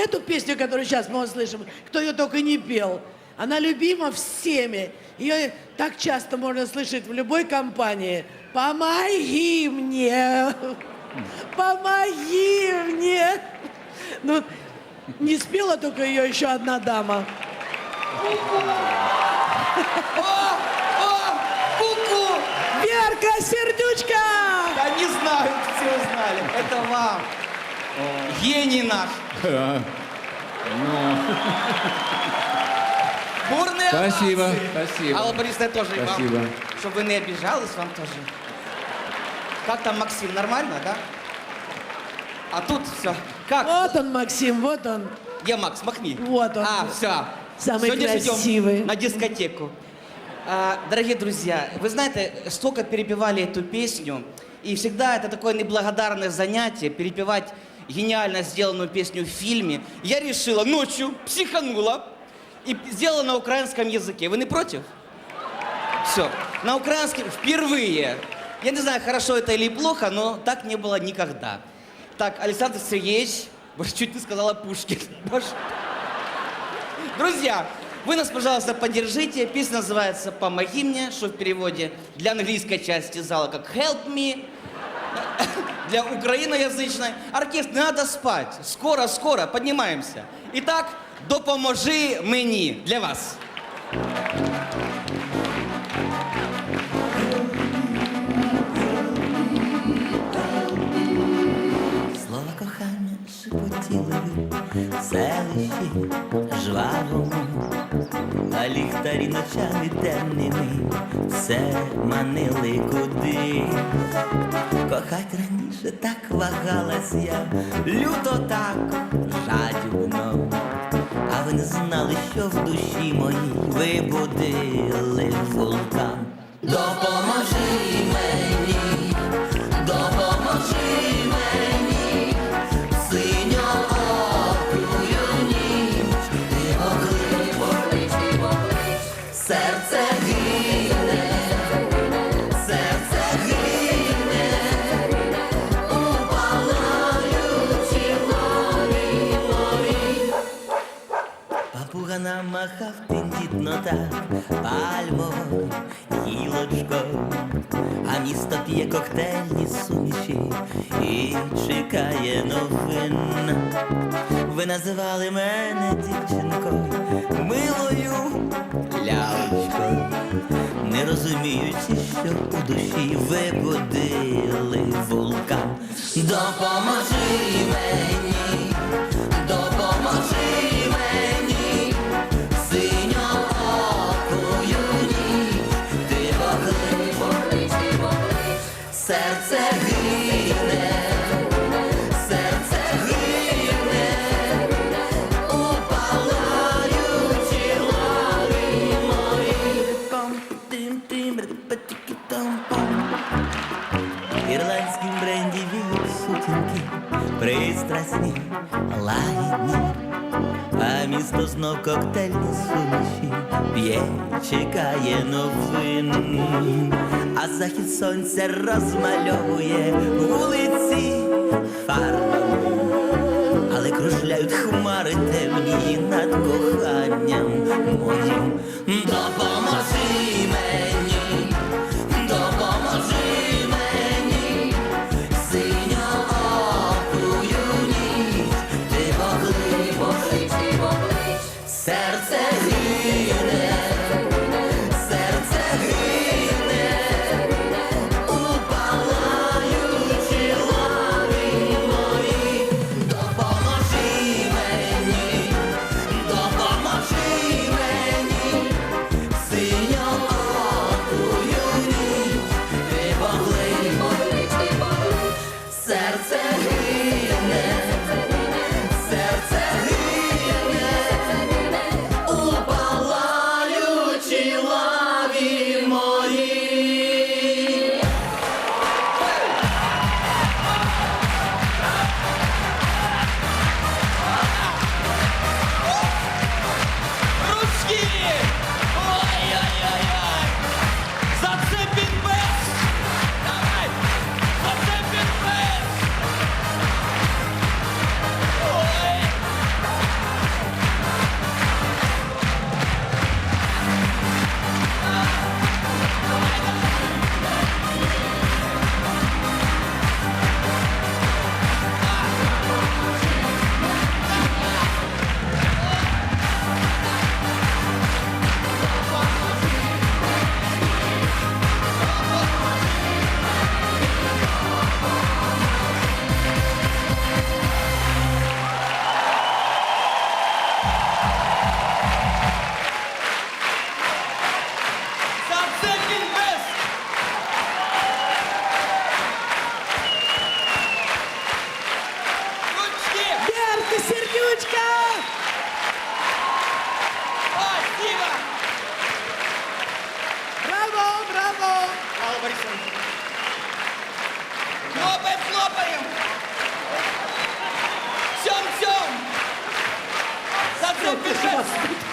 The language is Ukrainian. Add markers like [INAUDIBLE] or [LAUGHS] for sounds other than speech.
эту песню, которую сейчас мы услышим, кто ее только не пел, она любима всеми. Ее так часто можно слышать в любой компании. Помоги мне! Помоги мне! Ну, не спела только ее еще одна дама. Ку-ку! Верка Сердючка! Да не знаю, все узнали. Это вам. Гений наш. Бурные Спасибо, овации. спасибо. Алла Борисовна, я тоже и Спасибо. вам. Чтобы вы не обижались, вам тоже. Как там, Максим, нормально, да? А тут все. Как? Вот он, Максим, вот он. Где Макс? Махни. Вот он. А, все. Самый красивый. на дискотеку. А, дорогие друзья, вы знаете, столько перепевали эту песню, и всегда это такое неблагодарное занятие, перепевать гениально сделанную песню в фильме. Я решила ночью, психанула, и сделала на украинском языке. Вы не против? Все. На украинском впервые. Я не знаю, хорошо это или плохо, но так не было никогда. Так, Александр Сергеевич, [LAUGHS] чуть не сказала Пушкин. [LAUGHS] Боже. Друзья, вы нас, пожалуйста, поддержите. Песня называется «Помоги мне», что в переводе для английской части зала как «Help me», для украиноязычной. Оркестр, не надо спать. Скоро, скоро, поднимаемся. Итак, «Допоможи мені» для вас. Слово кохання шепотіли селищі жвавому, а ліхтарі ночами темними все манили куди. Кохать раніше так вагалась я, люто так жадібно. А ви не знали, що в душі моїй ви будили вулкан. Допоможи мені, Папуга намахав тендітно так пальмово гілочко, а місто п'є коктейльні суміші і чекає новин. Ви називали мене дівчинкою, милою лялечкою, не розуміючи, що у душі вибудили вулкан. Допоможи мені, допоможи мені, синьо-окую ніч, ти поклич, серце гине, пристрасні, лагідні, а місто знов коктейльні суміші п'є, чекає новин, а захід сонця розмальовує вулиці фарбами, але кружляють хмари темні над коханням моїм. Допоможи Браво, браво! Алла Борисовна. Хлопаем, хлопаем! Сем, сем! Зацепишь!